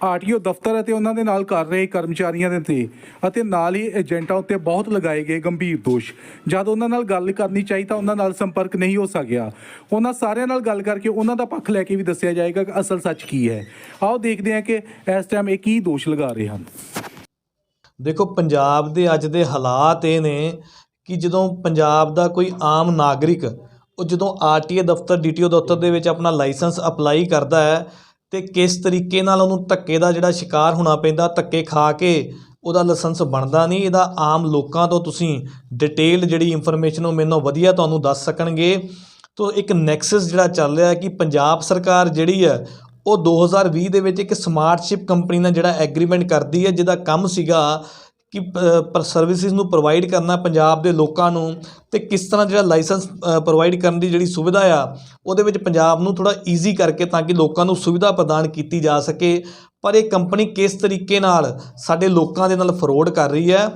RTO ਦਫ਼ਤਰ ਅਤੇ ਉਹਨਾਂ ਦੇ ਨਾਲ ਕਰ ਰਹੇ ਕਰਮਚਾਰੀਆਂ ਦੇ ਤੇ ਅਤੇ ਨਾਲ ਹੀ ਏਜੰਟਾਂ ਉੱਤੇ ਬਹੁਤ ਲਗਾਏ ਗਏ ਗੰਭੀਰ ਦੋਸ਼। ਜਦ ਉਹਨਾਂ ਨਾਲ ਗੱਲ ਕਰਨੀ ਚਾਹੀ ਤਾਂ ਉਹਨਾਂ ਨਾਲ ਸੰਪਰਕ ਨਹੀਂ ਹੋ ਸਕਿਆ। ਉਹਨਾਂ ਸਾਰਿਆਂ ਨਾਲ ਗੱਲ ਕਰਕੇ ਉਹਨਾਂ ਦਾ ਪੱਖ ਲੈ ਕੇ ਵੀ ਦੱਸਿਆ ਜਾਏਗਾ ਕਿ ਅਸਲ ਸੱਚ ਕੀ ਹੈ। ਆਓ ਦੇਖਦੇ ਹਾਂ ਕਿ ਇਸ ਟਾਈਮ ਇਹ ਕੀ ਦੋਸ਼ ਲਗਾ ਰਹੇ ਹਨ। ਦੇਖੋ, ਪੰਜਾਬ ਦੇ ਅੱਜ ਦੇ ਹਾਲਾਤ ਇਹ ਨੇ ਕਿ ਜਦੋਂ ਪੰਜਾਬ ਦਾ ਕੋਈ ਆਮ ਨਾਗਰਿਕ ਉਹ ਜਦੋਂ ਆਰਟੀਏ ਦਫ਼ਤਰ, ਡੀਟੀਓ ਦਫ਼ਤਰ ਦੇ ਵਿੱਚ ਆਪਣਾ ਲਾਇਸੈਂਸ ਅਪਲਾਈ ਕਰਦਾ ਹੈ ਤੇ ਕਿਸ ਤਰੀਕੇ ਨਾਲ ਉਹਨੂੰ ਧੱਕੇ ਦਾ ਜਿਹੜਾ ਸ਼ਿਕਾਰ ਹੋਣਾ ਪੈਂਦਾ, ਧੱਕੇ ਖਾ ਕੇ ਉਹਦਾ ਲਾਇਸੈਂਸ ਬਣਦਾ ਨਹੀਂ, ਇਹਦਾ ਆਮ ਲੋਕਾਂ ਤੋਂ ਤੁਸੀਂ ਡਿਟੇਲ ਜਿਹੜੀ ਇਨਫੋਰਮੇਸ਼ਨ ਉਹ ਮੈਨੂੰ ਵਧੀਆ ਤੁਹਾਨੂੰ ਦੱਸ ਸਕਣਗੇ। ਤੋ ਇੱਕ ਨੈਕਸਸ ਜਿਹੜਾ ਚੱਲ ਰਿਹਾ ਹੈ ਕਿ ਪੰਜਾਬ ਸਰਕਾਰ ਜਿਹੜੀ ਹੈ, ਉਹ 2020 ਦੇ ਵਿੱਚ ਇੱਕ ਸਮਾਰਟਸ਼ਿਪ ਕੰਪਨੀ ਨਾਲ ਜਿਹੜਾ ਐਗਰੀਮੈਂਟ ਕਰਦੀ ਹੈ, ਜਿਹਦਾ ਕੰਮ ਸੀਗਾ ਕਿ ਪਰ ਸਰਵਿਸਿਜ਼ ਨੂੰ ਪ੍ਰੋਵਾਈਡ ਕਰਨਾ ਪੰਜਾਬ ਦੇ ਲੋਕਾਂ ਨੂੰ ਤੇ ਕਿਸ ਤਰ੍ਹਾਂ ਜਿਹੜਾ ਲਾਇਸੈਂਸ ਪ੍ਰੋਵਾਈਡ ਕਰਨ ਦੀ ਜਿਹੜੀ ਸੁਵਿਧਾ ਆ, ਉਹਦੇ ਵਿੱਚ ਪੰਜਾਬ ਨੂੰ ਥੋੜਾ ਈਜ਼ੀ ਕਰਕੇ ਤਾਂ ਕਿ ਲੋਕਾਂ ਨੂੰ ਸੁਵਿਧਾ ਪ੍ਰਦਾਨ ਕੀਤੀ ਜਾ ਸਕੇ। ਪਰ ਇਹ ਕੰਪਨੀ ਕਿਸ ਤਰੀਕੇ ਨਾਲ ਸਾਡੇ ਲੋਕਾਂ ਦੇ ਨਾਲ ਫਰੋਡ ਕਰ ਰਹੀ ਹੈ?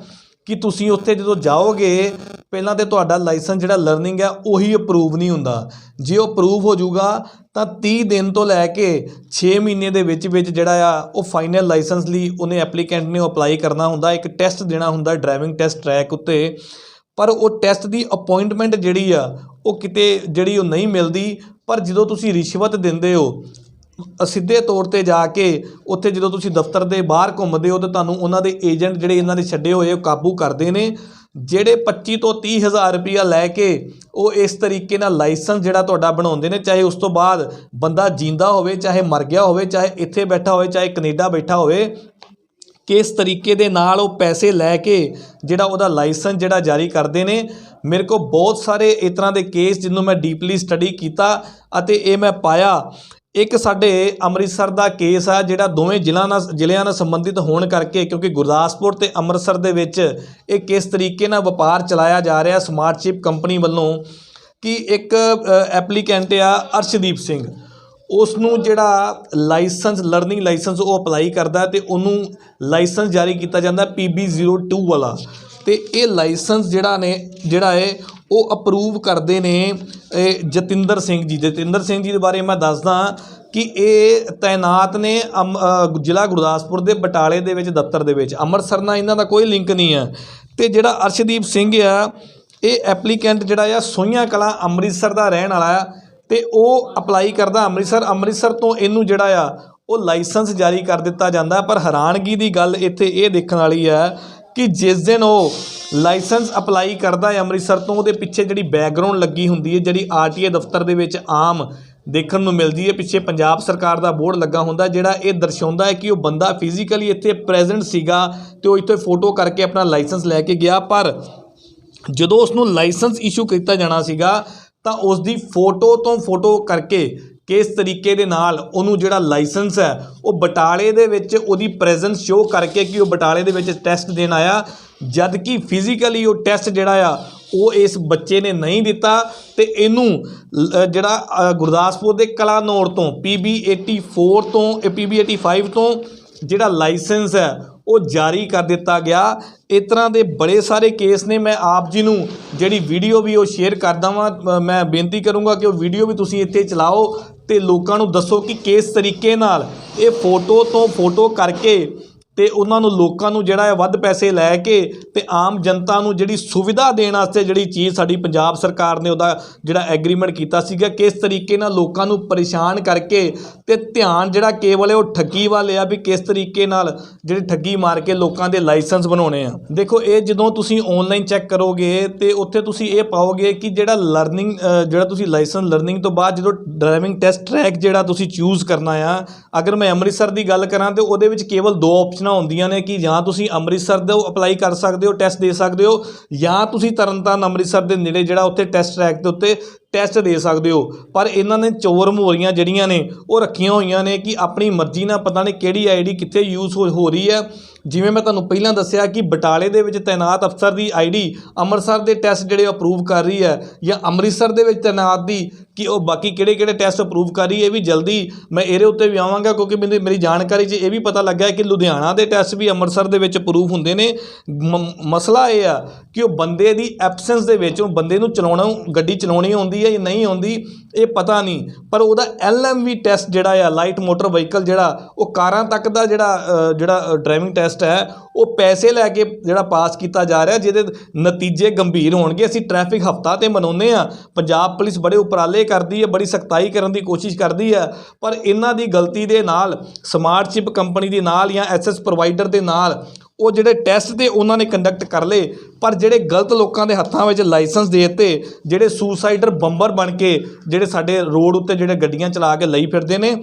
ਕਿ ਤੁਸੀਂ ਉੱਥੇ ਜਦੋਂ ਜਾਓਗੇ, ਪਹਿਲਾਂ ਤੇ ਤੁਹਾਡਾ ਲਾਇਸੈਂਸ ਜਿਹੜਾ ਲਰਨਿੰਗ ਹੈ, ਉਹੀ ਅਪਰੂਵ ਨਹੀਂ ਹੁੰਦਾ। ਜੇ ਉਹ ਅਪਰੂਵ ਹੋ ਜਾਊਗਾ, ਤਾਂ 30 ਦਿਨ ਤੋਂ ਲੈ ਕੇ 6 ਮਹੀਨੇ ਦੇ ਵਿੱਚ ਵਿੱਚ ਜਿਹੜਾ ਆ, ਉਹ ਫਾਈਨਲ ਲਾਇਸੈਂਸ ਲਈ ਉਹਨੇ ਐਪਲੀਕੈਂਟ ਨੇ ਅਪਲਾਈ ਕਰਨਾ ਹੁੰਦਾ, ਇੱਕ ਟੈਸਟ ਦੇਣਾ ਹੁੰਦਾ ਡਰਾਈਵਿੰਗ ਟੈਸਟ ਟਰੈਕ ਉੱਤੇ। ਪਰ ਉਹ ਟੈਸਟ ਦੀ ਅਪਾਇੰਟਮੈਂਟ ਜਿਹੜੀ ਆ, ਉਹ ਕਿਤੇ ਜਿਹੜੀ ਉਹ ਨਹੀਂ ਮਿਲਦੀ, ਪਰ ਜਦੋਂ ਤੁਸੀਂ ਰਿਸ਼ਵਤ ਦਿੰਦੇ ਹੋ ਸਿੱਧੇ ਤੌਰ ਤੇ ਜਾ ਕੇ ਉੱਥੇ ਜਦੋਂ ਤੁਸੀਂ ਦਫ਼ਤਰ ਦੇ ਬਾਹਰ ਘੁੰਮਦੇ ਹੋ ਤਾਂ ਤੁਹਾਨੂੰ ਉਹਨਾਂ ਦੇ ਏਜੰਟ ਜਿਹੜੇ ਇਹਨਾਂ ਦੇ ਛੱਡੇ ਹੋਏ ਉਹ ਕਾਬੂ ਕਰਦੇ ਨੇ। ਜਿਹੜੇ 25 ਤੋਂ 30 ਹਜ਼ਾਰ ਰੁਪਈਆ ਲੈ ਕੇ ਉਹ ਇਸ ਤਰੀਕੇ ਨਾਲ ਲਾਇਸੈਂਸ ਜਿਹੜਾ ਤੁਹਾਡਾ ਬਣਾਉਂਦੇ ਨੇ, ਚਾਹੇ ਉਸ ਤੋਂ ਬਾਅਦ ਬੰਦਾ ਜਿੰਦਾ ਹੋਵੇ, ਚਾਹੇ ਮਰ ਗਿਆ ਹੋਵੇ, ਚਾਹੇ ਇੱਥੇ ਬੈਠਾ ਹੋਵੇ, ਚਾਹੇ ਕੈਨੇਡਾ ਬੈਠਾ ਹੋਵੇ, ਕਿਸ ਤਰੀਕੇ ਦੇ ਨਾਲ ਉਹ ਪੈਸੇ ਲੈ ਕੇ ਜਿਹੜਾ ਉਹਦਾ ਲਾਇਸੈਂਸ ਜਿਹੜਾ ਜਾਰੀ ਕਰਦੇ ਨੇ। ਮੇਰੇ ਕੋਲ ਬਹੁਤ ਸਾਰੇ ਇਸ ਤਰ੍ਹਾਂ ਦੇ ਕੇਸ ਜਿਹਨੂੰ ਮੈਂ ਡੀਪਲੀ ਸਟੱਡੀ ਕੀਤਾ ਅਤੇ ਇਹ ਮੈਂ ਪਾਇਆ। ਇੱਕ ਸਾਡੇ ਅੰਮ੍ਰਿਤਸਰ ਦਾ ਕੇਸ ਆ ਜਿਹੜਾ ਦੋਵੇਂ ਜ਼ਿਲ੍ਹਾ ਨਾਲ ਜ਼ਿਲ੍ਹਿਆਂ ਨਾਲ ਸੰਬੰਧਿਤ ਹੋਣ ਕਰਕੇ ਕਿਉਂਕਿ ਗੁਰਦਾਸਪੁਰ ਤੇ ਅੰਮ੍ਰਿਤਸਰ ਦੇ ਵਿੱਚ ਇਹ ਕਿਸ ਤਰੀਕੇ ਨਾਲ ਵਪਾਰ ਚਲਾਇਆ ਜਾ ਰਿਹਾ ਸਮਾਰਟਸ਼ਿਪ ਕੰਪਨੀ ਵੱਲੋਂ ਕਿ ਇੱਕ ਐਪਲੀਕੈਂਟ ਆ ਅਰਸ਼ਦੀਪ ਸਿੰਘ। ਉਸ ਨੂੰ ਜਿਹੜਾ ਲਾਇਸੈਂਸ ਲਰਨਿੰਗ ਲਾਇਸੈਂਸ ਉਹ ਅਪਲਾਈ ਕਰਦਾ ਤੇ ਉਹਨੂੰ ਲਾਇਸੈਂਸ ਜਾਰੀ ਕੀਤਾ ਜਾਂਦਾ PB02 ਵਾਲਾ। ਤੇ ਇਹ ਲਾਇਸੈਂਸ ਜਿਹੜਾ ਨੇ, ਜਿਹੜਾ ਹੈ ਉਹ ਅਪਰੂਵ ਕਰਦੇ ਨੇ, ਇਹ ਜਤਿੰਦਰ ਸਿੰਘ ਜੀ, ਜਤਿੰਦਰ ਸਿੰਘ ਜੀ ਦੇ ਬਾਰੇ ਮੈਂ ਦੱਸਦਾ ਕਿ ਇਹ ਤਾਇਨਾਤ ਨੇ ਅਮ- ਜ਼ਿਲ੍ਹਾ ਗੁਰਦਾਸਪੁਰ ਦੇ ਬਟਾਲੇ ਦੇ ਵਿੱਚ, ਦਫ਼ਤਰ ਦੇ ਵਿੱਚ। ਅੰਮ੍ਰਿਤਸਰ ਨਾਲ ਇਹਨਾਂ ਦਾ ਕੋਈ ਲਿੰਕ ਨਹੀਂ ਹੈ। ਤੇ ਜਿਹੜਾ ਅਰਸ਼ਦੀਪ ਸਿੰਘ ਆ, ਇਹ ਐਪਲੀਕੈਂਟ ਜਿਹੜਾ ਆ ਸੋਈਆਂ ਕਲਾਂ ਅੰਮ੍ਰਿਤਸਰ ਦਾ ਰਹਿਣ ਵਾਲਾ ਆ। ਤੇ ਉਹ ਅਪਲਾਈ ਕਰਦਾ ਅੰਮ੍ਰਿਤਸਰ। ਅੰਮ੍ਰਿਤਸਰ ਤੋਂ ਇਹਨੂੰ ਜਿਹੜਾ ਆ, ਉਹ ਲਾਇਸੈਂਸ ਜਾਰੀ ਕਰ ਦਿੱਤਾ ਜਾਂਦਾ। ਪਰ ਹੈਰਾਨਗੀ ਦੀ ਗੱਲ ਇੱਥੇ ਇਹ ਦੇਖਣ ਵਾਲੀ ਹੈ ਕਿ ਜਿਸ ਦਿਨ ਉਹ ਲਾਇਸੈਂਸ ਅਪਲਾਈ ਕਰਦਾ ਹੈ ਅੰਮ੍ਰਿਤਸਰ ਤੋਂ, ਉਹਦੇ ਪਿੱਛੇ ਜਿਹੜੀ ਬੈਕਗ੍ਰਾਉਂਡ ਲੱਗੀ ਹੁੰਦੀ ਹੈ, ਜਿਹੜੀ ਆਰਟੀਏ ਦਫ਼ਤਰ ਦੇ ਵਿੱਚ ਆਮ ਦੇਖਣ ਨੂੰ ਮਿਲਦੀ ਹੈ। ਪਿੱਛੇ ਪੰਜਾਬ ਸਰਕਾਰ ਦਾ ਬੋਰਡ ਲੱਗਾ ਹੁੰਦਾ ਜਿਹੜਾ ਇਹ ਦਰਸਾਉਂਦਾ ਹੈ ਕਿ ਉਹ ਬੰਦਾ ਫਿਜ਼ੀਕਲੀ ਇੱਥੇ ਪ੍ਰੈਜ਼ੈਂਟ ਸੀਗਾ ਤੇ ਉਹ ਇੱਥੇ ਫੋਟੋ ਕਰਕੇ ਆਪਣਾ ਲਾਇਸੈਂਸ ਲੈ ਕੇ ਗਿਆ। ਪਰ ਜਦੋਂ ਉਸ ਨੂੰ ਲਾਇਸੈਂਸ ਇਸ਼ੂ ਕੀਤਾ ਜਾਣਾ ਸੀਗਾ, ਤਾਂ ਉਸ ਦੀ ਫੋਟੋ ਤੋਂ ਫੋਟੋ ਕਰਕੇ ਕਿਸ ਤਰੀਕੇ ਦੇ ਨਾਲ ਉਹਨੂੰ ਜਿਹੜਾ ਲਾਇਸੈਂਸ ਹੈ, ਉਹ ਬਟਾਲੇ ਦੇ ਵਿੱਚ ਉਹਦੀ ਪ੍ਰੈਜ਼ੈਂਸ ਸ਼ੋ ਕਰਕੇ ਕਿ ਉਹ ਬਟਾਲੇ ਦੇ ਵਿੱਚ ਟੈਸਟ ਦੇਣ ਆਇਆ। ਜਦ ਕਿ ਫਿਜ਼ੀਕਲੀ ਉਹ ਟੈਸਟ ਜਿਹੜਾ ਆ, ਉਹ ਇਸ ਬੱਚੇ ਨੇ ਨਹੀਂ ਦਿੱਤਾ ਤੇ ਇਹਨੂੰ ਲ- ਜਿਹੜਾ ਗੁਰਦਾਸਪੁਰ ਦੇ ਕਲਾਨੌਰ ਤੋਂ PB84 ਤੋਂ PB85 ਤੋਂ ਜਿਹੜਾ ਲਾਇਸੈਂਸ ਹੈ, ਉਹ ਜਾਰੀ ਕਰ ਦਿੱਤਾ ਗਿਆ। ਇਸ ਤਰ੍ਹਾਂ ਦੇ ਬੜੇ ਸਾਰੇ ਕੇਸ ਨੇ। ਮੈਂ ਆਪ ਜੀ ਨੂੰ ਜਿਹੜੀ ਵੀਡੀਓ ਵੀ ਉਹ ਸ਼ੇਅਰ ਕਰਦਾ ਵਾਂ ਮੈਂ ਬੇਨਤੀ ਕਰੂੰਗਾ ਕਿ ਉਹ ਵੀਡੀਓ ਵੀ ਤੁਸੀਂ ਇੱਥੇ ਚਲਾਓ ਤੇ ਲੋਕਾਂ ਨੂੰ ਦੱਸੋ ਕਿ ਕਿਸ ਤਰੀਕੇ ਨਾਲ ਇਹ ਫੋਟੋ ਤੋਂ ਫੋਟੋ ਕਰਕੇ ਤੇ ਉਹਨਾਂ ਨੂੰ ਲੋਕਾਂ ਨੂੰ ਜਿਹੜਾ ਹੈ ਵੱਧ ਪੈਸੇ ਲੈ ਕੇ ਤੇ ਆਮ ਜਨਤਾ ਨੂੰ ਜਿਹੜੀ ਸੁਵਿਧਾ ਦੇਣ ਵਾਸਤੇ ਜਿਹੜੀ ਚੀਜ਼ ਸਾਡੀ ਪੰਜਾਬ ਸਰਕਾਰ ਨੇ ਉਹਦਾ ਜਿਹੜਾ ਐਗਰੀਮੈਂਟ ਕੀਤਾ ਸੀਗਾ, ਕਿਸ ਤਰੀਕੇ ਨਾਲ ਲੋਕਾਂ ਨੂੰ ਪਰੇਸ਼ਾਨ ਕਰਕੇ ਤੇ ਧਿਆਨ ਜਿਹੜਾ ਕੇਵਲ ਹੈ ਉਹ ਠੱਗੀ ਵੱਲ ਆ ਵੀ ਕਿਸ ਤਰੀਕੇ ਨਾਲ ਜਿਹੜੀ ਠੱਗੀ ਮਾਰ ਕੇ ਲੋਕਾਂ ਦੇ ਲਾਇਸੈਂਸ ਬਣਾਉਣੇ ਆ। ਦੇਖੋ, ਇਹ ਜਦੋਂ ਤੁਸੀਂ ਆਨਲਾਈਨ ਚੈੱਕ ਕਰੋਗੇ ਤੇ ਉੱਥੇ ਤੁਸੀਂ ਇਹ ਪਾਓਗੇ ਕਿ ਜਿਹੜਾ ਲਰਨਿੰਗ ਜਿਹੜਾ ਤੁਸੀਂ ਲਾਇਸੈਂਸ ਲਰਨਿੰਗ ਤੋਂ ਬਾਅਦ ਜਦੋਂ ਡਰਾਈਵਿੰਗ ਟੈਸਟ ਟਰੈਕ ਜਿਹੜਾ ਤੁਸੀਂ ਚੂਜ਼ ਕਰਨਾ ਆ, ਅਗਰ ਮੈਂ ਅੰਮ੍ਰਿਤਸਰ ਦੀ ਗੱਲ ਕਰਾਂ ਤੇ ਉਹਦੇ ਵਿੱਚ ਕੇਵਲ ਦੋ ਆਪਸ਼ਨਾਂ ਹੁੰਦੀਆਂ ਨੇ ਕਿ ਜਾਂ ਤੁਸੀਂ ਅੰਮ੍ਰਿਤਸਰ ਦੇ ਅਪਲਾਈ ਕਰ ਸਕਦੇ ਹੋ, ਟੈਸਟ ਦੇ ਸਕਦੇ ਹੋ, ਜਾਂ ਤੁਸੀਂ ਤਰਨਤਾਰਨ ਅੰਮ੍ਰਿਤਸਰ ਦੇ ਨੇੜੇ ਜਿਹੜਾ ਉੱਥੇ ਟੈਸਟ ਟਰੈਕ ਦੇ ਉੱਤੇ ਟੈਸਟ ਦੇ ਸਕਦੇ ਹੋ। ਪਰ ਇਹਨਾਂ ਨੇ ਚੋਰ ਮੋਰੀਆਂ ਜਿਹੜੀਆਂ ਨੇ, ਉਹ ਰੱਖੀਆਂ ਹੋਈਆਂ ਨੇ ਕਿ ਆਪਣੀ ਮਰਜ਼ੀ ਨਾਲ ਪਤਾ ਨਹੀਂ ਕਿਹੜੀ ਆਈਡੀ ਕਿੱਥੇ ਯੂਜ਼ ਹੋ ਹੋ ਰਹੀ ਹੈ। ਜਿਵੇਂ ਮੈਂ ਤੁਹਾਨੂੰ ਪਹਿਲਾਂ ਦੱਸਿਆ ਕਿ ਬਟਾਲੇ ਦੇ ਵਿੱਚ ਤਾਇਨਾਤ ਅਫਸਰ ਦੀ ਆਈਡੀ ਅੰਮ੍ਰਿਤਸਰ ਦੇ ਟੈਸਟ ਜਿਹੜੇ ਅਪਰੂਵ ਕਰ ਰਹੀ ਹੈ ਜਾਂ ਅੰਮ੍ਰਿਤਸਰ ਦੇ ਵਿੱਚ ਤਾਇਨਾਤ ਦੀ ਕਿ ਉਹ ਬਾਕੀ ਕਿਹੜੇ ਕਿਹੜੇ ਟੈਸਟ ਅਪਰੂਵ ਕਰ ਰਹੀ ਹੈ, ਇਹ ਵੀ ਜਲਦੀ ਮੈਂ ਇਹਦੇ ਉੱਤੇ ਵੀ ਆਵਾਂਗਾ ਕਿਉਂਕਿ ਮੈਨੂੰ ਮੇਰੀ ਜਾਣਕਾਰੀ 'ਚ ਇਹ ਵੀ ਪਤਾ ਲੱਗਾ ਕਿ ਲੁਧਿਆਣਾ ਦੇ ਟੈਸਟ ਵੀ ਅੰਮ੍ਰਿਤਸਰ ਦੇ ਵਿੱਚ ਅਪਰੂਵ ਹੁੰਦੇ ਨੇ। ਮ- ਮਸਲਾ ਇਹ ਆ ਕਿ ਉਹ ਬੰਦੇ ਦੀ ਐਬਸੈਂਸ ਦੇ ਵਿੱਚ ਉਹ ਬੰਦੇ ਨੂੰ ਚਲਾਉਣਾ ਗੱਡੀ ਚਲਾਉਣੀ ਆਉਂਦੀ ਆਉਂਦੀ ਹੈ ਜਾਂ ਨਹੀਂ ਆਉਂਦੀ, ਇਹ ਪਤਾ ਨਹੀਂ। ਪਰ ਉਹਦਾ ਐਲਐਮਵੀ ਟੈਸਟ ਜਿਹੜਾ ਆ ਲਾਈਟ ਮੋਟਰ ਵਹੀਕਲ ਜਿਹੜਾ, ਉਹ ਕਾਰਾਂ ਤੱਕ ਦਾ ਜਿਹੜਾ ਜਿਹੜਾ ਡਰਾਈਵਿੰਗ ਟੈਸਟ ਹੈ, ਉਹ ਪੈਸੇ ਲੈ ਕੇ ਜਿਹੜਾ ਪਾਸ ਕੀਤਾ ਜਾ ਰਿਹਾ, ਜਿਹਦੇ ਨਤੀਜੇ ਗੰਭੀਰ ਹੋਣਗੇ। ਅਸੀਂ ਟ੍ਰੈਫਿਕ ਹਫਤਾ ਤੇ ਮਨਾਉਂਦੇ ਆ ਪੰਜਾਬ ਪੁਲਿਸ ਬੜੇ ਉਪਰਾਲੇ ਕਰਦੀ ਹੈ, ਬੜੀ ਸਖਤਾਈ ਕਰਨ ਦੀ ਕੋਸ਼ਿਸ਼ ਕਰਦੀ ਹੈ। ਪਰ ਇਹਨਾਂ ਦੀ ਗਲਤੀ ਦੇ ਨਾਲ ਸਮਾਰਟ ਚਿਪ ਕੰਪਨੀ ਦੇ ਨਾਲ ਜਾਂ ਐਸਐਸ ਪ੍ਰੋਵਾਈਡਰ ਦੇ ਨਾਲ ਉਹ ਜਿਹੜੇ ਟੈਸਟ ਤੇ ਉਹਨਾਂ ਨੇ ਕੰਡਕਟ ਕਰ ਲਏ, ਪਰ ਜਿਹੜੇ ਗਲਤ ਲੋਕਾਂ ਦੇ ਹੱਥਾਂ ਵਿੱਚ ਲਾਇਸੈਂਸ ਦੇ ਦਿੱਤੇ, ਜਿਹੜੇ ਸੁਸਾਈਡਰ ਬੰਬਰ ਬਣ ਕੇ ਜਿਹੜੇ ਸਾਡੇ ਰੋਡ ਉੱਤੇ ਜਿਹੜੇ ਗੱਡੀਆਂ ਚਲਾ ਕੇ ਲਈ ਫਿਰਦੇ ਨੇ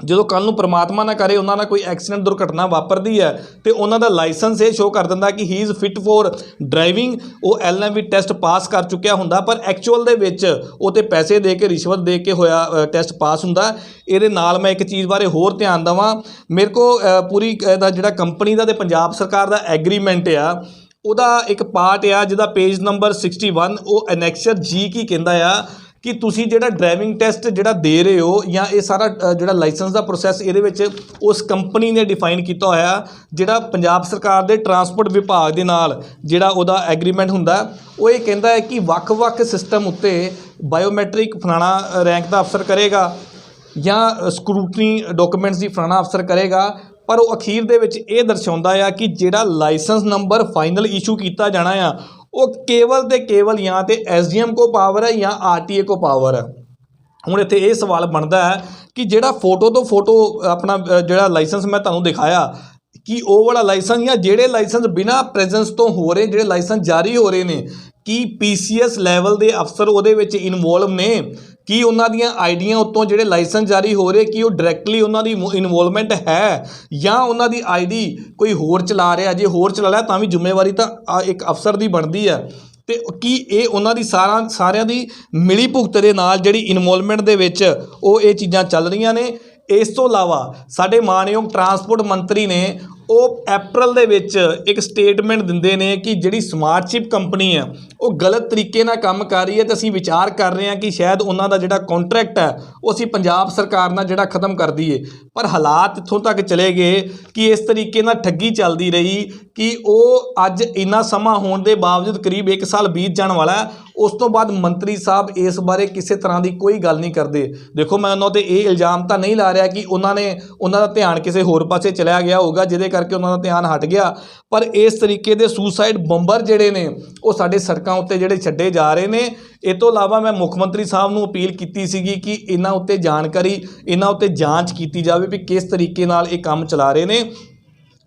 ਜਦੋਂ ਕੱਲ ਨੂੰ ਪ੍ਰਮਾਤਮਾ ਨਾ ਕਰੇ, ਉਹਨਾਂ ਨਾਲ ਕੋਈ ਐਕਸੀਡੈਂਟ ਦੁਰਘਟਨਾ ਵਾਪਰਦੀ ਹੈ, ਤੇ ਉਹਨਾਂ ਦਾ ਲਾਇਸੈਂਸ ਇਹ ਸ਼ੋ ਕਰ ਦਿੰਦਾ ਕਿ he is fit for driving ਉਹ ਐਲਐਮਵੀ ਟੈਸਟ ਪਾਸ ਕਰ ਚੁੱਕਿਆ ਹੁੰਦਾ, ਪਰ ਐਕਚੁਅਲ ਦੇ ਵਿੱਚ ਉਹ ਤੇ ਪੈਸੇ ਦੇ ਕੇ, ਰਿਸ਼ਵਤ ਦੇ ਕੇ ਹੋਇਆ ਟੈਸਟ ਪਾਸ ਹੁੰਦਾ। ਇਹਦੇ ਨਾਲ ਮੈਂ ਇੱਕ ਚੀਜ਼ ਬਾਰੇ ਹੋਰ ਧਿਆਨ ਦਵਾਂ। ਮੇਰੇ ਕੋ ਪੂਰੀ ਇਹਦਾ ਜਿਹੜਾ ਕੰਪਨੀ ਦਾ ਤੇ ਪੰਜਾਬ ਸਰਕਾਰ ਦਾ ਐਗਰੀਮੈਂਟ ਆ, ਉਹਦਾ ਇੱਕ ਪਾਰਟ ਆ, ਜਿਹਦਾ ਪੇਜ ਨੰਬਰ 61 ਉਹ ਐਨੈਕਸਰ ਜੀ ਕੀ ਕਹਿੰਦਾ ਆ ਕਿ ਤੁਸੀਂ ਜਿਹੜਾ ਡਰਾਈਵਿੰਗ ਟੈਸਟ ਜਿਹੜਾ ਦੇ ਰਹੇ ਹੋ ਜਾਂ ਇਹ ਸਾਰਾ ਜਿਹੜਾ ਲਾਇਸੈਂਸ ਦਾ ਪ੍ਰੋਸੈਸ ਇਹਦੇ ਵਿੱਚ ਉਸ ਕੰਪਨੀ ਨੇ ਡਿਫਾਈਨ ਕੀਤਾ ਹੋਇਆ, ਜਿਹੜਾ ਪੰਜਾਬ ਸਰਕਾਰ ਦੇ ਟਰਾਂਸਪੋਰਟ ਵਿਭਾਗ ਦੇ ਨਾਲ ਜਿਹੜਾ ਉਹਦਾ ਐਗਰੀਮੈਂਟ ਹੁੰਦਾ, ਉਹ ਇਹ ਕਹਿੰਦਾ ਹੈ ਕਿ ਵੱਖ-ਵੱਖ ਸਿਸਟਮ ਉੱਤੇ ਬਾਇਓਮੈਟ੍ਰਿਕ ਫਲਾਣਾ ਰੈਂਕ ਦਾ ਅਫਸਰ ਕਰੇਗਾ ਜਾਂ ਸਕਰੂਟਨੀ ਡਾਕੂਮੈਂਟਸ ਦੀ ਫਲਾਣਾ ਅਫਸਰ ਕਰੇਗਾ, ਪਰ ਉਹ ਅਖੀਰ ਦੇ ਵਿੱਚ ਇਹ ਦਰਸਾਉਂਦਾ ਆ ਕਿ ਜਿਹੜਾ ਲਾਇਸੈਂਸ ਨੰਬਰ ਫਾਈਨਲ ਇਸ਼ੂ ਕੀਤਾ ਜਾਣਾ ਆ ਉਹ ਕੇਵਲ ਤੇ ਕੇਵਲ ਜਾਂ ਤੇ ਐਸਡੀਐਮ ਕੋ ਪਾਵਰ ਹੈ ਜਾਂ ਆਰਟੀਏ ਕੋ ਪਾਵਰ ਹੈ। ਹੁਣ ਇੱਥੇ ਇਹ ਸਵਾਲ ਬਣਦਾ ਹੈ ਕਿ ਜਿਹੜਾ ਫੋਟੋ ਤੋਂ ਫੋਟੋ ਆਪਣਾ ਜਿਹੜਾ ਲਾਇਸੈਂਸ ਮੈਂ ਤੁਹਾਨੂੰ ਦਿਖਾਇਆ, ਕਿ ਉਹ ਵਾਲਾ ਲਾਇਸੈਂਸ ਜਾਂ ਜਿਹੜੇ ਲਾਇਸੈਂਸ ਬਿਨਾ ਪ੍ਰੈਜ਼ੈਂਸ ਤੋਂ ਹੋ ਰਹੇ, ਜਿਹੜੇ ਲਾਇਸੈਂਸ ਜਾਰੀ ਹੋ ਰਹੇ ਨੇ, ਕੀ ਪੀਸੀਐਸ ਲੈਵਲ ਦੇ ਅਫਸਰ ਉਹਦੇ ਵਿੱਚ ਇਨਵੋਲਵ ਨੇ? ਕੀ ਉਹਨਾਂ ਦੀਆਂ ਆਈਡੀਆਂ ਉੱਤੋਂ ਜਿਹੜੇ ਲਾਇਸੈਂਸ ਜਾਰੀ ਹੋ ਰਹੇ, ਕੀ ਉਹ ਡਾਇਰੈਕਟਲੀ ਉਹਨਾਂ ਦੀ ਇਨਵੋਲਵਮੈਂਟ ਹੈ? ਜਾਂ ਉਹਨਾਂ ਦੀ ਆਈਡੀ ਕੋਈ ਹੋਰ ਚਲਾ ਰਿਹਾ? ਜੇ ਹੋਰ ਚਲਾ ਰਿਹਾ ਤਾਂ ਵੀ ਜ਼ਿੰਮੇਵਾਰੀ ਤਾਂ ਆ ਇੱਕ ਅਫਸਰ ਦੀ ਬਣਦੀ ਹੈ। ਤੇ ਕੀ ਇਹ ਉਹਨਾਂ ਦੀ ਸਾਰਾ, ਸਾਰਿਆਂ ਦੀ ਮਿਲੀ ਭੁਗਤ ਦੇ ਨਾਲ ਜਿਹੜੀ ਇਨਵੋਲਵਮੈਂਟ ਦੇ ਵਿੱਚ ਉਹ ਇਹ ਚੀਜ਼ਾਂ ਚੱਲ ਰਹੀਆਂ ਨੇ? ਇਸ ਤੋਂ ਇਲਾਵਾ ਸਾਡੇ ਮਾਨਯੋਗ ਟਰਾਂਸਪੋਰਟ ਮੰਤਰੀ ਨੇ ਉਹ ਅਪ੍ਰੈਲ ਦੇ ਵਿੱਚ ਇੱਕ ਸਟੇਟਮੈਂਟ ਦਿੰਦੇ ਨੇ ਕਿ ਜਿਹੜੀ ਸਮਾਰਟ ਚਿਪ ਕੰਪਨੀ ਹੈ ਉਹ ਗਲਤ ਤਰੀਕੇ ਨਾਲ ਕੰਮ ਕਰ ਰਹੀ ਹੈ ਤੇ ਅਸੀਂ ਵਿਚਾਰ ਕਰ ਰਹੇ ਹਾਂ ਕਿ ਸ਼ਾਇਦ ਉਹਨਾਂ ਦਾ ਜਿਹੜਾ ਕੰਟਰੈਕਟ ਹੈ, ਉਹ ਅਸੀਂ ਪੰਜਾਬ ਸਰਕਾਰ ਨਾਲ ਜਿਹੜਾ ਖਤਮ ਕਰ ਦਈਏ। ਪਰ ਹਾਲਾਤ ਇੱਥੋਂ ਤੱਕ ਚਲੇ ਗਏ ਕਿ ਇਸ ਤਰੀਕੇ ਨਾਲ ਠੱਗੀ ਚੱਲਦੀ ਰਹੀ ਕਿ ਉਹ ਅੱਜ ਇੰਨਾ ਸਮਾਂ ਹੋਣ ਦੇ ਬਾਵਜੂਦ ਕਰੀਬ 1 ਸਾਲ ਬੀਤ ਜਾਣ ਵਾਲਾ ਉਸ ਤੋਂ ਬਾਅਦ ਮੰਤਰੀ ਸਾਹਿਬ ਇਸ ਬਾਰੇ ਕਿਸੇ ਤਰ੍ਹਾਂ ਦੀ ਕੋਈ ਗੱਲ ਨਹੀਂ ਕਰਦੇ। ਦੇਖੋ, ਮੈਂ ਉਹਨਾਂ ਤੇ ਇਹ ਇਲਜ਼ਾਮ ਤਾਂ ਨਹੀਂ ਲਾ ਰਿਹਾ ਕਿ ਉਹਨਾਂ ਨੇ, ਉਹਨਾਂ ਦਾ ਧਿਆਨ ਕਿਸੇ ਹੋਰ ਪਾਸੇ ਚਲਿਆ ਗਿਆ ਹੋਊਗਾ, ਜਿਹਦੇ ਕਰਕੇ ਉਹਨਾਂ ਦਾ ਧਿਆਨ ਹਟ ਗਿਆ। ਪਰ ਇਸ ਤਰੀਕੇ ਦੇ ਸੁਸਾਈਡ ਬੰਬਰ ਜਿਹੜੇ ਨੇ, ਉਹ ਸਾਡੇ ਸੜਕਾਂ ਉੱਤੇ ਜਿਹੜੇ ਛੱਡੇ ਜਾ ਰਹੇ ਨੇ। ਇਹ ਤੋਂ ਇਲਾਵਾ ਮੈਂ ਮੁੱਖ ਮੰਤਰੀ ਸਾਹਿਬ ਨੂੰ ਅਪੀਲ ਕੀਤੀ ਸੀਗੀ ਕਿ ਇਹਨਾਂ ਉੱਤੇ ਜਾਣਕਾਰੀ, ਇਹਨਾਂ ਉੱਤੇ ਜਾਂਚ ਕੀਤੀ ਜਾਵੇ ਵੀ ਕਿਸ ਤਰੀਕੇ ਨਾਲ ਇਹ ਕੰਮ ਚਲਾ ਰਹੇ ਨੇ।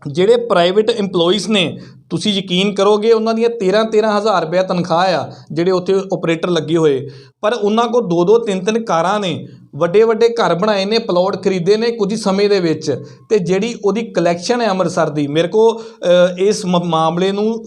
ਜਿਹੜੇ ਪ੍ਰਾਈਵੇਟ ਇੰਪਲੋਈਜ਼ ਨੇ, ਤੁਸੀਂ ਯਕੀਨ ਕਰੋਗੇ ਉਹਨਾਂ ਦੀਆਂ 13 13000 ਰੁਪਏ ਤਨਖਾਹ ਆ, ਜਿਹੜੇ ਉੱਥੇ ਆਪਰੇਟਰ ਲੱਗੇ ਹੋਏ। ਪਰ ਉਹਨਾਂ ਕੋਲ ਦੋ ਦੋ ਤਿੰਨ ਤਿੰਨ ਕਾਰਾਂ ਨੇ ਵੱਡੇ ਵੱਡੇ ਘਰ ਬਣਾਏ ਨੇ ਪਲਾਟ ਖਰੀਦੇ ਨੇ ਕੁਝ ਸਮੇਂ ਦੇ ਵਿੱਚ ਤੇ ਜਿਹੜੀ ਉਹਦੀ ਕਲੈਕਸ਼ਨ ਹੈ ਅੰਮ੍ਰਿਤਸਰ ਦੀ, ਮੇਰੇ ਕੋ ਇਸ ਮ- ਮਾਮਲੇ ਨੂੰ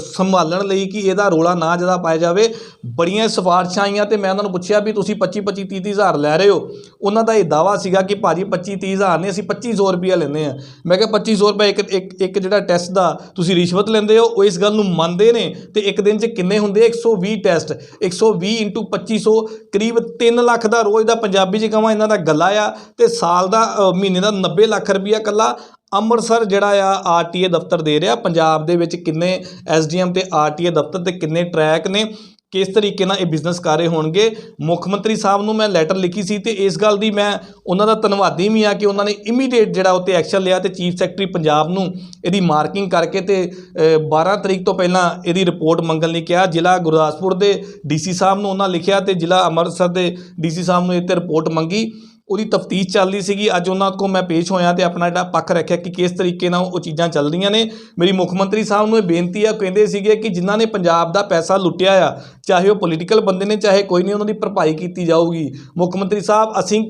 ਸੰਭਾਲਣ ਲਈ ਕਿ ਇਹਦਾ ਰੋਲਾ ਨਾ ਜ਼ਿਆਦਾ ਪਾਇਆ ਜਾਵੇ। ਬੜੀਆਂ ਸਿਫਾਰਸ਼ਾਂ ਆਈਆਂ ਤੇ ਮੈਂ ਉਹਨਾਂ ਨੂੰ ਪੁੱਛਿਆ ਵੀ ਤੁਸੀਂ 25 25 30 30 ਹਜ਼ਾਰ ਲੈ ਰਹੇ ਹੋ। ਉਹਨਾਂ ਦਾ ਇਹ ਦਾਵਾ ਸੀਗਾ ਕਿ ਭਾਜੀ 25 30 ਹਜ਼ਾਰ ਨਹੀਂ, ਅਸੀਂ 2500 ਰੁਪਇਆ ਲੈਂਦੇ ਆ ਮੈਂ ਕਿਹਾ 2500 ਰੁਪਏ ਇੱਕ ਇੱਕ ਇੱਕ ਜਿਹੜਾ ਟੈਸਟ ਦਾ ਤੁਸੀਂ ਰਿਸ਼ਵਤ ਲੈਂਦੇ ਹੋ, ਉਹ ਇਸ ਗੱਲ ਨੂੰ ਮੰਨਦੇ ਨੇ ਤੇ ਇੱਕ ਦਿਨ 'ਚ ਕਿੰਨੇ ਹੁੰਦੇ ਆ? 120 ਟੈਸਟ 120 2500 ਕਰੀਬ 3 ਲੱਖ ਦਾ ਰੋਜ਼ ਦਾ ਪੰਜਾਬ 'ਚ ਕਹਾਂ ਇਹਨਾਂ ਦਾ ਗੱਲਾ ਆ ਤੇ ਸਾਲ ਦਾ ਮਹੀਨੇ ਦਾ 90 ਲੱਖ ਰੁਪਈਆ ਕੱਲਾ ਅੰਮ੍ਰਿਤਸਰ ਜਿਹੜਾ ਆ, ਆਰਟੀਏ ਦਫ਼ਤਰ ਦੇ ਰਿਹਾ। ਪੰਜਾਬ ਦੇ ਵਿੱਚ ਕਿੰਨੇ ਐਸਡੀਐਮ ਤੇ ਆਰਟੀਏ ਦਫ਼ਤਰ ਤੇ ਕਿੰਨੇ ਟਰੈਕ ਨੇ। ਕਿਸ ਤਰੀਕੇ ਨਾਲ ਇਹ ਬਿਜ਼ਨਸ ਕਰ ਰਹੇ ਹੋਣਗੇ? ਮੁੱਖ ਮੰਤਰੀ ਸਾਹਿਬ ਨੂੰ ਮੈਂ ਲੈਟਰ ਲਿਖੀ ਸੀ ਤੇ ਇਸ ਗੱਲ ਦੀ ਮੈਂ ਉਹਨਾਂ ਦਾ ਧੰਨਵਾਦੀ ਵੀ ਆ ਕਿ ਉਹਨਾਂ ਨੇ ਇਮੀਡੀਏਟ ਜਿਹੜਾ ਉੱਤੇ ਐਕਸ਼ਨ ਲਿਆ ਤੇ ਚੀਫ ਸੈਕਟਰੀ ਪੰਜਾਬ ਨੂੰ ਇਹਦੀ ਮਾਰਕਿੰਗ ਕਰਕੇ ਤੇ ਅ, 12 ਤਰੀਕ ਤੋਂ ਪਹਿਲਾਂ ਇਹਦੀ ਰਿਪੋਰਟ ਮੰਗਣ ਲਈ ਕਿਹਾ। ਜ਼ਿਲ੍ਹਾ ਗੁਰਦਾਸਪੁਰ ਦੇ ਡੀਸੀ ਸਾਹਿਬ ਨੂੰ ਉਹਨਾਂ ਲਿਖਿਆ ਤੇ ਜ਼ਿਲ੍ਹਾ ਅੰਮ੍ਰਿਤਸਰ ਦੇ ਡੀਸੀ ਸਾਹਿਬ ਨੂੰ ਇਹ ਤੇ ਰਿਪੋਰਟ ਮੰਗੀ। ਉਹਦੀ ਤਫਤੀਸ਼ ਚੱਲਦੀ ਸੀਗੀ। ਅੱਜ ਉਹਨਾਂ ਕੋਲ ਮੈਂ ਪੇਸ਼ ਹੋਇਆ ਤੇ ਆਪਣਾ ਜਿਹੜਾ ਪੱਖ ਰੱਖਿਆ ਕਿ ਕਿਸ ਤਰੀਕੇ ਨਾਲ ਉਹ ਚੀਜ਼ਾਂ ਚੱਲ ਰਹੀਆਂ ਨੇ। ਮੇਰੀ ਮੁੱਖ ਮੰਤਰੀ ਸਾਹਿਬ ਨੂੰ ਇਹ ਬੇਨਤੀ ਆ ਕਹਿੰਦੇ ਸੀਗੇ ਕਿ ਜਿਨ੍ਹਾਂ ਨੇ ਪੰਜਾਬ ਦਾ ਪੈਸਾ ਲੁੱਟਿਆ ਆ, ਚਾਹੇ ਉਹ ਪੋਲੀਟੀਕਲ ਬੰਦੇ ਨੇ, ਚਾਹੇ ਕੋਈ ਨਹੀਂ, ਉਹਨਾਂ ਦੀ ਭਰਪਾਈ ਕੀਤੀ ਜਾਊਗੀ। ਮੁੱਖ ਮੰਤਰੀ ਸਾਹਿਬ, ਅਸੀਂ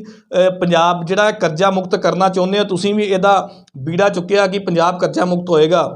ਪੰਜਾਬ ਜਿਹੜਾ ਕਰਜ਼ਾ ਮੁਕਤ ਕਰਨਾ ਚਾਹੁੰਦੇ ਆ, ਤੁਸੀਂ ਵੀ ਇਹਦਾ ਬੀੜਾ ਚੁੱਕਿਆ ਕਿ ਪੰਜਾਬ ਕਰਜ਼ਾ ਮੁਕਤ ਹੋਏਗਾ।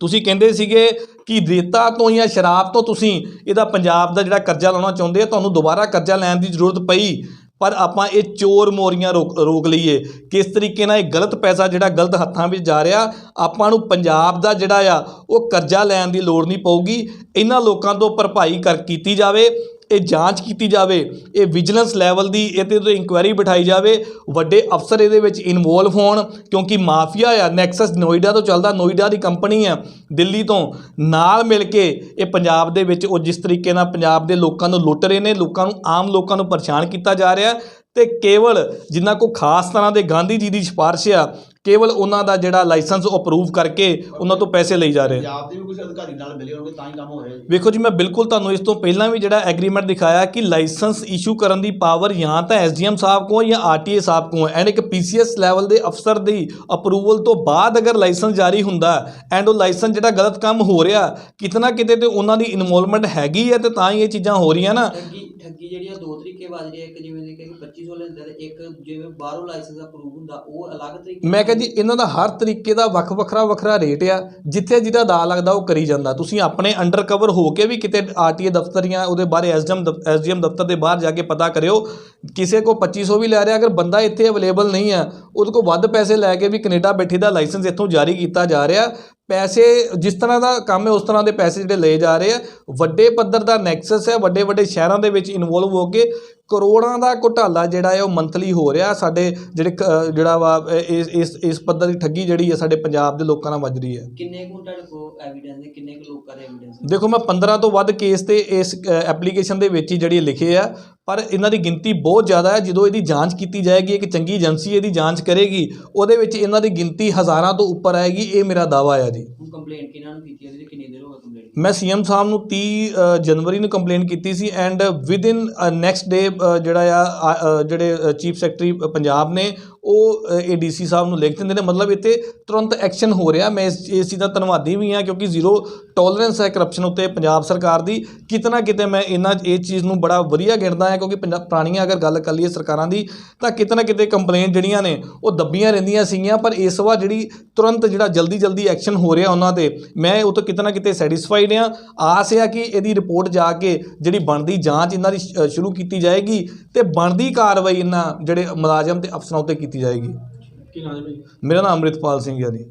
ਤੁਸੀਂ ਕਹਿੰਦੇ ਸੀਗੇ ਕਿ ਰੇਤਾ ਤੋਂ ਜਾਂ ਸ਼ਰਾਬ ਤੋਂ ਤੁਸੀਂ ਇਹਦਾ ਪੰਜਾਬ ਦਾ ਜਿਹੜਾ ਕਰਜ਼ਾ ਲਾਉਣਾ ਚਾਹੁੰਦੇ ਆ, ਤੁਹਾਨੂੰ ਦੁਬਾਰਾ ਕਰਜ਼ਾ ਲੈਣ ਦੀ ਜ਼ਰੂਰਤ ਪਈ। ਪਰ ਆਪਾਂ ਇਹ ਚੋਰ ਮੋਰੀਆਂ ਰੋਕ ਰੋਕ ਲਈਏ। ਕਿਸ ਤਰੀਕੇ ਨਾਲ ਇਹ ਗਲਤ ਪੈਸਾ ਜਿਹੜਾ ਗਲਤ ਹੱਥਾਂ ਵਿੱਚ ਜਾ ਰਿਹਾ, ਆਪਾਂ ਨੂੰ ਪੰਜਾਬ ਦਾ ਜਿਹੜਾ ਆ, ਉਹ ਕਰਜ਼ਾ ਲੈਣ ਦੀ ਲੋੜ ਨਹੀਂ ਪਊਗੀ। ਇਹਨਾਂ ਲੋਕਾਂ ਤੋਂ ਭਰਪਾਈ ਕਰ, ਕੀਤੀ ਜਾਵੇ। ਇਹ ਜਾਂਚ ਕੀਤੀ ਜਾਵੇ, ਇਹ ਵਿਜੀਲੈਂਸ ਲੈਵਲ ਦੀ ਇਹਦੇ ਤੇ ਇਨਕੁਆਇਰੀ ਬਿਠਾਈ ਜਾਵੇ, ਵੱਡੇ ਅਫਸਰ ਇਹਦੇ ਵਿੱਚ ਇਨਵੋਲਵ ਹੋਣ, ਕਿਉਂਕਿ ਮਾਫੀਆ ਆ ਨੈਕਸਸ ਨੋਇਡਾ ਤੋਂ ਚੱਲਦਾ ਨੋਇਡਾ ਦੀ ਕੰਪਨੀ ਆ ਦਿੱਲੀ ਤੋਂ। ਨਾਲ ਮਿਲ ਕੇ ਇਹ ਪੰਜਾਬ ਦੇ ਵਿੱਚ ਉਹ ਜਿਸ ਤਰੀਕੇ ਨਾਲ ਪੰਜਾਬ ਦੇ ਲੋਕਾਂ ਨੂੰ ਲੁੱਟ ਰਹੇ ਨੇ, ਲੋਕਾਂ ਨੂੰ, ਆਮ ਲੋਕਾਂ ਨੂੰ ਪਰੇਸ਼ਾਨ ਕੀਤਾ ਜਾ ਰਿਹਾ ਤੇ ਕੇਵਲ ਜਿਨ੍ਹਾਂ ਕੋ ਖਾਸ ਤਰ੍ਹਾਂ ਦੇ ਗਾਂਧੀ ਜੀ ਦੀ ਸਿਫਾਰਿਸ਼ ਆ ਕੇਵਲ ਉਹਨਾਂ ਦਾ ਜਿਹੜਾ ਲਾਇਸੈਂਸ ਉਹ ਅਪਰੂਵ ਕਰਕੇ ਉਹਨਾਂ ਤੋਂ ਪੈਸੇ ਲਈ ਜਾ ਰਹੇ। ਪੰਜਾਬ ਦੇ ਵੀ ਕੁਝ ਅਧਿਕਾਰੀ ਨਾਲ ਮਿਲੇ ਹੋਣਗੇ ਤਾਂ ਹੀ ਕੰਮ ਹੋ ਰਿਹਾ ਜੀ। ਵੇਖੋ ਜੀ ਮੈਂ ਬਿਲਕੁਲ ਤੁਹਾਨੂੰ ਇਸ ਤੋਂ ਪਹਿਲਾਂ ਵੀ ਜਿਹੜਾ ਐਗਰੀਮੈਂਟ ਦਿਖਾਇਆ ਕਿ ਲਾਇਸੈਂਸ ਇਸ਼ੂ ਕਰਨ ਦੀ ਪਾਵਰ ਜਾਂ ਤਾਂ ਐਸਡੀਐਮ ਸਾਹਿਬ ਕੋਲ ਜਾਂ ਆਰਟੀਏ ਸਾਹਿਬ ਕੋਲ ਐਂਡ ਇੱਕ ਪੀਸੀਐਸ ਲੈਵਲ ਦੇ ਅਫਸਰ ਦੀ ਅਪਰੂਵਲ ਤੋਂ ਬਾਅਦ ਅਗਰ ਲਾਇਸੈਂਸ ਜਾਰੀ ਹੁੰਦਾ ਐਂਡ ਉਹ ਲਾਇਸੈਂਸ ਜਿਹੜਾ ਗਲਤ ਕੰਮ ਹੋ ਰਿਹਾ ਕਿਤਨਾ ਕਿਤੇ ਤੇ ਉਹਨਾਂ ਦੀ ਇਨਵੋਲਵਮੈਂਟ ਹੈਗੀ ਹੈ ਤੇ ਤਾਂ ਹੀ ਇਹ ਚੀਜ਼ਾਂ ਹੋ ਰਹੀਆਂ ਨਾ। ਠੱਗੀ ਠੱਗੀ ਜਿਹੜੀ ਆ ਦੋ ਤਰੀਕੇ ਵੱਜ ਰਹੀ ਹੈ ਇੱਕ ਜਿਵੇਂ ਦੇ ਕਿ 2500 ਲੈਂਦਾ ਤੇ ਇੱਕ ਜਿਵੇਂ ਬਾਹਰੋਂ ਲਾਇਸੈਂਸ ਅਪਰੂਵ ਹੁੰਦਾ ਉਹ ਅਲੱਗ ਤਰੀਕੇ ਮੈਂ ਕਿਹਾ ਜੀ, ਇਹਨਾਂ ਦਾ ਹਰ ਤਰੀਕੇ ਦਾ ਵੱਖ ਵੱਖਰਾ ਵੱਖਰਾ ਰੇਟ ਆ, ਜਿੱਥੇ ਜਿਹਦਾ ਦਾ ਲੱਗਦਾ ਉਹ ਕਰੀ ਜਾਂਦਾ। ਤੁਸੀਂ ਆਪਣੇ ਅੰਡਰ ਕਵਰ ਹੋ ਕੇ ਵੀ ਕਿਤੇ ਆਰਟੀਏ ਦਫ਼ਤਰ ਜਾਂ ਉਹਦੇ ਬਾਰੇ ਐਸਡੀਐਮ ਐਸਡੀਐਮ ਦਫ਼ਤਰ ਦੇ ਬਾਹਰ ਜਾ ਕੇ ਪਤਾ ਕਰਿਓ, ਕਿਸੇ ਕੋ 2500 ਵੀ ਲੈ ਰਿਹਾ, ਅਗਰ ਬੰਦਾ ਇੱਥੇ ਅਵੇਲੇਬਲ ਨਹੀਂ ਆ, ਉਹਦੇ ਕੋ ਵੱਧ ਪੈਸੇ ਲੈ ਕੇ ਵੀ ਕੈਨੇਡਾ ਬੈਠੇ ਦਾ ਲਾਇਸੈਂਸ ਇੱਥੋਂ ਜਾਰੀ ਕੀਤਾ ਜਾ ਰਿਹਾ। ਪੈਸੇ ਜਿਸ ਤਰ੍ਹਾਂ ਦਾ ਕੰਮ ਹੈ, ਉਸ ਤਰ੍ਹਾਂ ਦੇ ਪੈਸੇ ਜਿਹੜੇ ਲਏ ਜਾ ਰਹੇ ਆ। ਵੱਡੇ ਪੱਧਰ ਦਾ ਨੈਕਸਸ ਹੈ ਵੱਡੇ ਵੱਡੇ ਸ਼ਹਿਰਾਂ ਦੇ ਵਿੱਚ ਇਨਵੋਲਵ ਹੋ ਕੇ ਕਰੋੜਾਂ ਦਾ ਘੁਟਾਲਾ ਜਿਹੜਾ ਹੈ ਉਹ ਮੰਥਲੀ ਹੋ ਰਿਹਾ। ਸਾਡੇ ਜਿਹੜੇ ਜਿਹੜਾ ਵਾ ਇਸ ਇਸ ਇਸ ਪੱਧਰ ਦੀ ਠੱਗੀ ਜਿਹੜੀ ਹੈ ਸਾਡੇ ਪੰਜਾਬ ਦੇ ਲੋਕਾਂ ਨਾਲ ਵੱਜ ਰਹੀ ਹੈ। ਕਿੰਨੇ ਕੁ ਤੁਹਾਡੇ ਕੋਲ ਐਵੀਡੈਂਸ ਨੇ? ਕਿੰਨੇ ਕੁ ਲੋਕਾਂ ਦੇ ਐਵੀਡੈਂਸ ਦੇਖੋ ਮੈਂ 15 ਤੋਂ ਵੱਧ ਕੇਸ ਤੇ ਇਸ ਐਪਲੀਕੇਸ਼ਨ ਦੇ ਵਿੱਚ ਹੀ ਜਿਹੜੀ ਲਿਖੇ ਆ। ਪਰ ਇਹਨਾਂ ਦੀ ਗਿਣਤੀ ਬਹੁਤ ਜ਼ਿਆਦਾ ਹੈ। ਜਦੋਂ ਇਹਦੀ ਜਾਂਚ ਕੀਤੀ ਜਾਏਗੀ ਇੱਕ ਚੰਗੀ ਏਜੰਸੀ ਇਹਦੀ ਜਾਂਚ ਕਰੇਗੀ ਉਹਦੇ ਵਿੱਚ ਇਹਨਾਂ ਦੀ ਗਿਣਤੀ ਹਜ਼ਾਰਾਂ ਤੋਂ ਉੱਪਰ ਆਏਗੀ। ਇਹ ਮੇਰਾ ਦਾਵਾ ਹੈ ਜੀ। ਕੰਪਲੇਂਟ ਕਿਹਨਾਂ ਨੂੰ ਕੀਤੀ ਹੈ ਤੇ ਕਿੰਨੀ ਦੇਰ ਹੋ ਗਈ ਕੰਪਲੇਂਟ ਮੈਂ ਸੀਐਮ ਸਾਹਿਬ ਨੂੰ 30 ਅ, ਜਨਵਰੀ ਨੂੰ ਕੰਪਲੇਂਟ ਕੀਤੀ ਸੀ। And within next day ਜਿਹੜਾ ਆ ਜਿਹੜੇ ਚੀਫ ਸੈਕਟਰੀ ਪੰਜਾਬ ਨੇ ਉਹ ਏਡੀਸੀ ਸਾਹਿਬ ਨੂੰ ਲਿਖ ਦਿੰਦੇ ਨੇ। ਮਤਲਬ ਇੱਥੇ ਤੁਰੰਤ ਐਕਸ਼ਨ ਹੋ ਰਿਹਾ। ਮੈਂ ਇਸ ਇਸ ਚੀਜ਼ ਦਾ ਧੰਨਵਾਦੀ ਵੀ ਹਾਂ ਕਿਉਂਕਿ ਜ਼ੀਰੋ ਟੋਲਰੈਂਸ ਹੈ ਕਰਪਸ਼ਨ ਉੱਤੇ ਪੰਜਾਬ ਸਰਕਾਰ ਦੀ। ਕਿਤਨਾ ਕਿਤੇ ਮੈਂ ਇਹਨਾਂ, ਇਹ ਚੀਜ਼ ਨੂੰ ਬੜਾ ਵਧੀਆ ਗਿਣਦਾ ਹਾਂ ਕਿਉਂਕਿ ਪੰਜਾਬ ਪੁਰਾਣੀਆਂ ਅਗਰ ਗੱਲ ਕਰ ਲਈਏ ਸਰਕਾਰਾਂ ਦੀ, ਤਾਂ ਕਿਤਨਾ ਕਿਤੇ ਕੰਪਲੇਂਟ ਜਿਹੜੀਆਂ ਨੇ, ਉਹ ਦੱਬੀਆਂ ਰਹਿੰਦੀਆਂ ਸੀਗੀਆਂ। ਪਰ ਇਸ ਵਾਰ ਜਿਹੜੀ ਤੁਰੰਤ ਜਿਹੜਾ ਜਲਦੀ ਜਲਦੀ ਐਕਸ਼ਨ ਹੋ ਰਿਹਾ ਉਹਨਾਂ ਤੇ, ਮੈਂ ਉਹ ਤੋਂ ਕਿਤਨਾ ਕਿਤੇ ਸੈਟੀਸਫਾਈਡ ਹਾਂ। ਆਸ ਹੈ ਕਿ ਇਹਦੀ ਰਿਪੋਰਟ ਜਾ ਕੇ ਜਿਹੜੀ ਬਣਦੀ ਜਾਂਚ ਇਹਨਾਂ ਦੀ ਸ਼ੁਰੂ ਕੀਤੀ ਜਾਏਗੀ ਤੇ ਬਣਦੀ ਕਾਰਵਾਈ ਇਹਨਾਂ ਜਿਹੜੇ ਮੁਲਾਜ਼ਮ ਤੇ ਅਫਸਰਾਂ ਉੱਤੇ ਕੀਤੀ ਕੀਤੀ ਜਾਏਗੀ। ਕੀ ਨਾਮ ਹੈ ਭਾਈ ਮੇਰਾ ਨਾਮ ਅੰਮ੍ਰਿਤਪਾਲ ਸਿੰਘ ਹੈ ਜੀ।